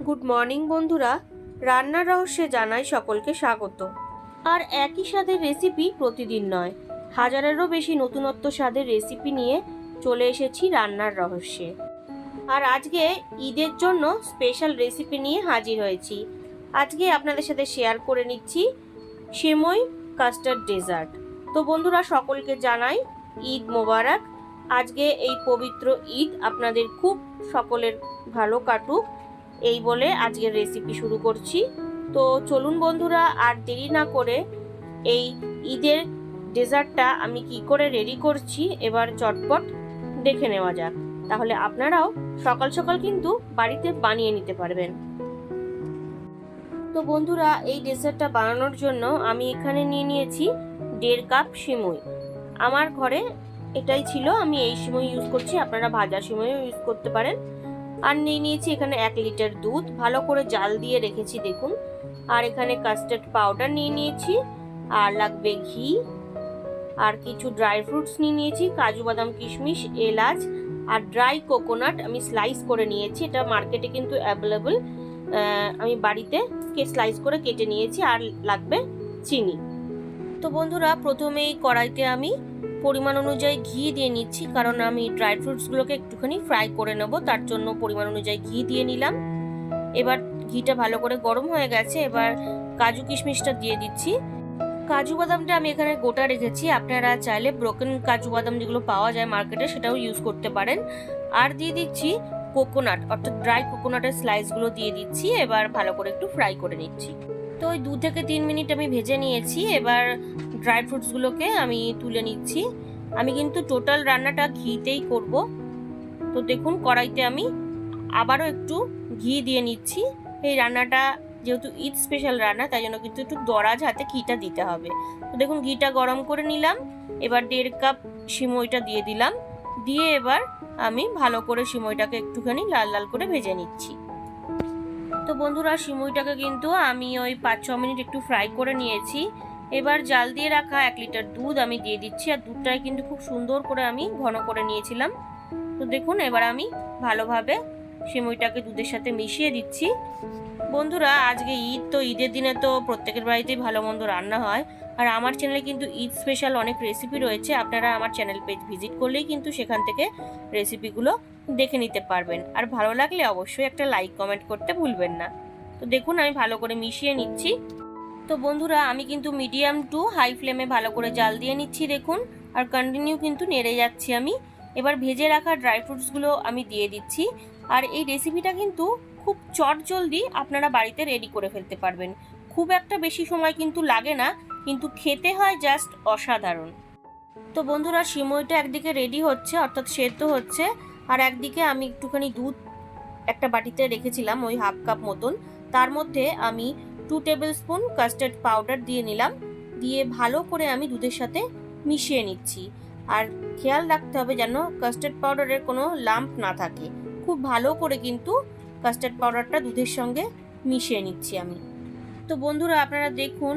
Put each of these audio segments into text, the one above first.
Good morning, বন্ধুরা। রান্নার রহস্যে জানাই সকলকে স্বাগত। আর একই স্বাদের রেসিপি প্রতিদিন নয়, হাজারেরও বেশি নতুনত্ব স্বাদের রেসিপি নিয়ে চলে এসেছি রান্নার রহস্যে। আর আজকে ঈদের জন্য স্পেশাল রেসিপি নিয়ে হাজির হয়েছি। আজকে আপনাদের সাথে শেয়ার করে নিচ্ছি সেমই কাস্টার্ড ডেজার্ট। তো বন্ধুরা, সকলকে জানাই ঈদ মোবারক। আজকে এই পবিত্র ঈদ আপনাদের খুব সকলের ভালো কাটুক। এই বলে আজকের রেসিপি শুরু করছি। তো চলুন বন্ধুরা, আর দেরি না করে এই ঈদের ডেজার্টটা আমি কি করে রেডি করছি, এবার চটপট দেখে নেওয়া যাক। তাহলে আপনারাও সকাল সকাল কিন্তু বাড়িতে বানিয়ে নিতে পারবেন। তো বন্ধুরা, এই ডেজার্টটা বানানোর জন্য আমি এখানে নিয়ে নিয়েছি দেড় কাপ সিমুই। আমার ঘরে এটাই ছিল, আমি এই সিমুই ইউজ করছি, আপনারা ভাজা সিমুইও ইউজ করতে পারেন। আর নিয়ে নিয়েছি এখানে এক লিটার দুধ। ভালো করে জাল দিয়ে রেখেছি, দেখুন। আর এখানে কাস্টার্ড পাউডার নিয়ে নিয়েছি, আর লাগবে ঘি। আর কিছু ড্রাই ফ্রুটস নিয়ে নিয়েছি, কাজু বাদাম, কিশমিশ, এলাচ, আর ড্রাই কোকোনাট আমি স্লাইস করে নিয়েছি। এটা মার্কেটে কিন্তু অ্যাভেলেবল আমি বাড়িতে কে স্লাইস করে কেটে নিয়েছি, আর লাগবে চিনি। তো বন্ধুরা, প্রথমেই কড়াইতে আমি পরিমাণ অনুযায়ী ঘি দিয়ে নিচ্ছি, কারণ আমি ড্রাই ফ্রুটসগুলোকে একটুখানি ফ্রাই করে নেব, তার জন্য পরিমাণ অনুযায়ী ঘি দিয়ে নিলাম। এবার ঘিটা ভালো করে গরম হয়ে গেছে, এবার কাজু কিশমিশটা দিয়ে দিচ্ছি। কাজু বাদামটা আমি এখানে গোটা রেখেছি, আপনারা চাইলে ব্রোকেন কাজু বাদাম যেগুলো পাওয়া যায় মার্কেটে সেটাও ইউজ করতে পারেন। আর দিয়ে দিচ্ছি কোকোনাট অর্থাৎ ড্রাই কোকোনাটের স্লাইসগুলো দিয়ে দিচ্ছি, এবার ভালো করে একটু ফ্রাই করে নিচ্ছি। তো ওই দু থেকে তিন মিনিট আমি ভেজে নিয়েছি, এবার ড্রাই ফ্রুটসগুলোকে আমি তুলে নিচ্ছি। আমি কিন্তু টোটাল রান্নাটা ঘিতেই করব। তো দেখুন, কড়াইতে আমি আবারও একটু ঘি দিয়ে নিচ্ছি। এই রান্নাটা যেহেতু ঈদ স্পেশাল রান্না, তাই জন্য কিন্তু একটু দরাজ হাতে ঘিটা দিতে হবে। তো দেখুন, ঘিটা গরম করে নিলাম। এবার দেড় কাপ সিমইটা দিয়ে দিলাম। দিয়ে এবার আমি ভালো করে সিমইটাকে একটুখানি লাল লাল করে ভেজে নিচ্ছি। তো বন্ধুরা, সিমুইটাকে কিন্তু আমি ওই পাঁচ ছ মিনিট একটু ফ্রাই করে নিয়েছি। এবার জাল দিয়ে রাখা এক লিটার দুধ আমি দিয়ে দিচ্ছি, আর দুধটাই কিন্তু খুব সুন্দর করে আমি ঘন করে নিয়েছিলাম। তো দেখুন, এবার আমি ভালোভাবে সিমুইটাকে দুধের সাথে মিশিয়ে দিচ্ছি। বন্ধুরা, আজকে ঈদ, তো ঈদের দিনে তো প্রত্যেকের বাড়িতেই ভালো মন্দ রান্না হয়। আর আমার চ্যানেলে কিন্তু ঈদ স্পেশাল অনেক রেসিপি রয়েছে, আপনারা আমার চ্যানেল পেজ ভিজিট করলেই কিন্তু সেখান থেকে রেসিপিগুলো দেখে নিতে পারবেন। আর ভালো লাগলে অবশ্যই একটা লাইক কমেন্ট করতে ভুলবেন না। তো দেখুন, আমি ভালো করে মিশিয়ে নিচ্ছি। তো বন্ধুরা, আমি কিন্তু মিডিয়াম টু হাই ফ্লেমে ভালো করে জাল দিয়ে নিচ্ছি, দেখুন। আর কন্টিনিউ কিন্তু নেড়ে যাচ্ছি আমি। এবার ভেজে রাখা ড্রাই ফ্রুটসগুলো আমি দিয়ে দিচ্ছি। আর এই রেসিপিটা কিন্তু খুব চট জলদি আপনারা বাড়িতে রেডি করে ফেলতে পারবেন। খুব একটা বেশি সময় কিন্তু লাগে না, কিন্তু খেতে হয় জাস্ট অসাধারণ। তো বন্ধুরা, সিমইটা একদিকে রেডি হচ্ছে, অর্থাৎ সেদ্ধ হচ্ছে। আর একদিকে আমি একটুখানি দুধ একটা বাটিতে রেখেছিলাম, ওই হাফ কাপ মতন। তার মধ্যে আমি two tablespoon custard powder দিয়ে নিলাম। দিয়ে ভালো করে আমি দুধের সাথে মিশিয়ে নিচ্ছি। আর খেয়াল রাখতে হবে যেন কাস্টার্ড পাউডারের কোনো লাম্প না থাকে। খুব ভালো করে কিন্তু কাস্টার্ড পাউডারটা দুধের সঙ্গে মিশিয়ে নিচ্ছি আমি। তো বন্ধুরা, আপনারা দেখুন,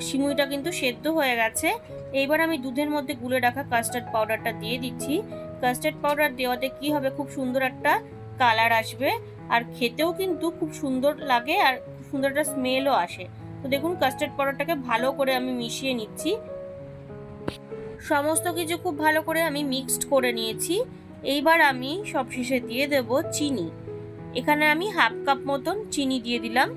সিমুইটা কিন্তু সেদ্ধ হয়ে গেছে। এইবার আমি দুধের মধ্যে গুলে রাখা কাস্টার্ড পাউডারটা দিয়ে দিচ্ছি। কাস্টার্ড পাউডার দেওয়াতে কি হবে? খুব সুন্দর একটা কালার আসবে। আর খেতেও কিন্তু খুব সুন্দর লাগে। আর সুন্দর একটা স্মেলও আসে। তো দেখুন কাস্টার্ড পাউডারটাকে ভালো করে আমি মিশিয়ে নিচ্ছি। সমস্ত কিছু খুব ভালো করে আমি মিক্সড করে নিয়েছি। এইবার আমি সব শেষে দিয়ে দেব চিনি। এখানে আমি হাফ কাপ মতন চিনি দিয়ে দিলাম।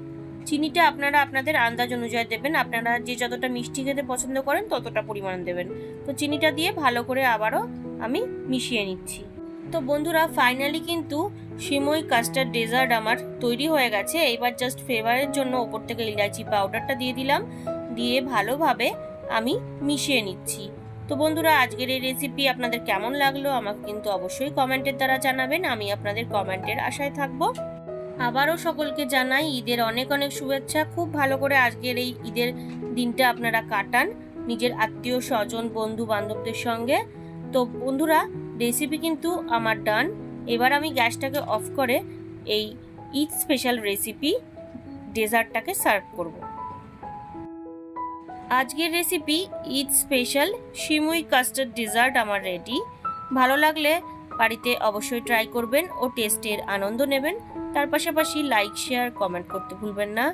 চিনিটা আপনারা আপনাদের আন্দাজ অনুযায়ী দেবেন। আপনারা যে যতটা মিষ্টি খেতে পছন্দ করেন, ততটা পরিমাণ দেবেন। তো চিনিটা দিয়ে ভালো করে আবারও আমি মিশিয়ে নিচ্ছি। তো বন্ধুরা ফাইনালি কিন্তু সিমই কাস্টার্ড ডেজার্ট আমার তৈরি হয়ে গেছে। এইবার জাস্ট ফ্লেভারের জন্য ওপর থেকে ইলাচি পাউডারটা দিয়ে দিলাম। দিয়ে ভালোভাবে আমি মিশিয়ে নিচ্ছি। তো বন্ধুরা, আজকের এই রেসিপি আপনাদের কেমন লাগল আমাকে কিন্তু অবশ্যই কমেন্টের দ্বারা জানাবেন। আমি আপনাদের কমেন্টের আশায় থাকব। আবারও সকলকে জানাই ঈদের অনেক অনেক শুভেচ্ছা। খুব ভালো করে আজকের এই ঈদের দিনটা আপনারা কাটান নিজের আত্মীয় স্বজন বন্ধু বান্ধবদের সঙ্গে। তো বন্ধুরা রেসিপি কিন্তু আমার ডান এবার আমি গ্যাসটাকে অফ করে এই ঈদ স্পেশাল রেসিপি ডেজার্টটাকে সার্ভ করব। আজকের রেসিপি ঈদ স্পেশাল সিমুই কাস্টার্ড ডেজার্ট আমার রেডি ভালো লাগলে বাড়িতে অবশ্যই ট্রাই করবেন ও টেস্টের আনন্দ নেবেন। তার পাশাপাশি লাইক শেয়ার কমেন্ট করতে ভুলবেন না।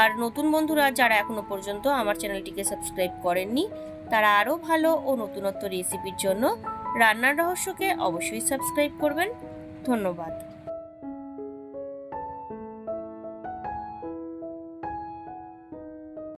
আর নতুন বন্ধুরা যারা এখনও পর্যন্ত আমার চ্যানেলটিকে সাবস্ক্রাইব করেননি, তারা আরও ভালো ও নতুনত্ব রেসিপির জন্য রান্নার রহস্যকে অবশ্যই সাবস্ক্রাইব করবেন। ধন্যবাদ।